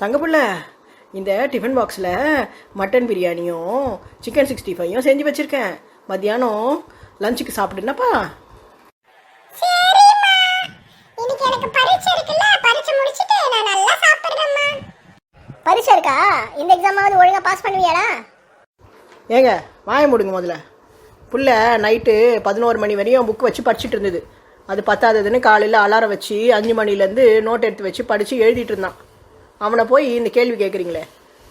தங்கப்புள்ள இந்த டிஃபன் பாக்ஸில் மட்டன் பிரியாணியும் சிக்கன் சிக்ஸ்டி ஃபைவும் செஞ்சு வச்சுருக்கேன். மத்தியானம் லஞ்சுக்கு சாப்பிடுனப்பா. சரிம்மா. இன்னைக்கு எனக்கு பரீட்சை இருக்குல்ல பரீட்சை முடிச்சிட்டு நான் நல்லா சாப்பிடுறேம்மா. பரீட்சை இருக்கா? இந்த எக்ஸாமாவது ஒழுங்கா பாஸ் பண்ணுவியாடா? ஏங்க வாய மூடுங்க முதல்ல. புள்ள நைட்டு பதினோரு மணி வரையும் புக் வச்சு படிச்சுட்டு இருந்தது. அது பத்தாததுன்னு காலையில் அலாரம் வச்சு அஞ்சு மணிலேருந்து நோட் எடுத்து வச்சு படித்து எழுதிட்டு இருந்தான். அவனை போய் இந்த கேள்வி கேட்குறீங்களே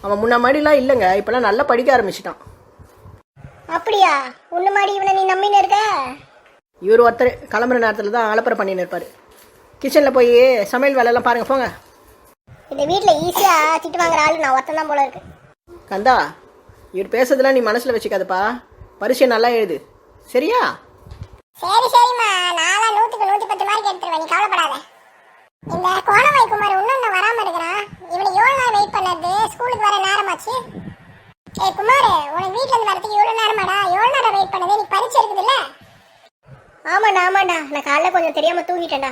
அவன் முன்ன மாதிரிலாம் இல்லைங்க. இப்போலாம் நல்லா படிக்க ஆரம்பிச்சிட்டான். அப்படியா? உன்ன மாதிரி இவனை நீ நம்பின்னு இருக்க? இவர் ஒருத்தர் கிளம்புற நேரத்தில் தான் அலப்பறை பண்ணின்னு இருப்பார். கிச்சனில் போய் சமையல் வேலையெல்லாம் பாருங்கள் போங்க. இந்த வீட்ல ஈஸியா திட்டு வாங்குற ஆளு நான் ஒருத்தன் தான் போல இருக்கு. கந்தா இவர் பேசுறதெல்லாம் நீ மனசில் வச்சுக்காதப்பா. பரீட்சை நல்லா எழுது. சரியா? சரி சரிம்மா. நான்லாம் நூத்துக்கு நூத்தி பத்து மார்க் எடுத்துருவேன். நீ கவலைப்படாத இந்த கோணவாய் குமார் இன்னும் வராம இருக்கிறான் இவனை எவ்வளவு நேரம் வெயிட் பண்ணது ஸ்கூலுக்கு நேரமாச்சு ஏய் குமார் உனக்கு வீட்ல இருந்து வரதுக்கு எவ்வளவு நேரமாடா? எவ்வளவு நேரம் வெயிட் பண்ணது? நீ பரீட்சை இருக்குதுல்ல? ஆமாண்டா ஆமாண்டா நான் காலைல கொஞ்சம் தெரியாம தூங்கிட்டேன்டா.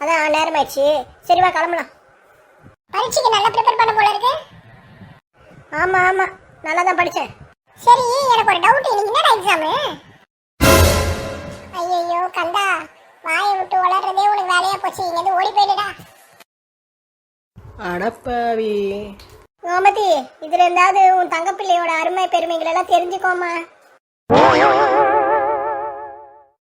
அதான் நேரம் ஆயிடுச்சு சரி வா கிளம்பலாம். பரீட்சைக்கு நல்லா ப்ரிப்பேர் பண்ண போல இருக்கு? ஆமா ஆமா. நல்லா தான் படிச்சேன். சரி எனக்கு ஒரு டவுட் இன்னைக்கு என்னடா எக்ஸாமு ஐயோ கந்தா. வாயை விட்டு வளர்றதே உனக்கு வேலையா போச்சு. இங்க இருந்து ஓடி போயிடுடா. அடப்பாவி. கோமதி இதுல இருந்தாவது உன் தங்கப்பிள்ளையோட அருமை பெருமைகள் எல்லாம் தெரிஞ்சுக்கோமா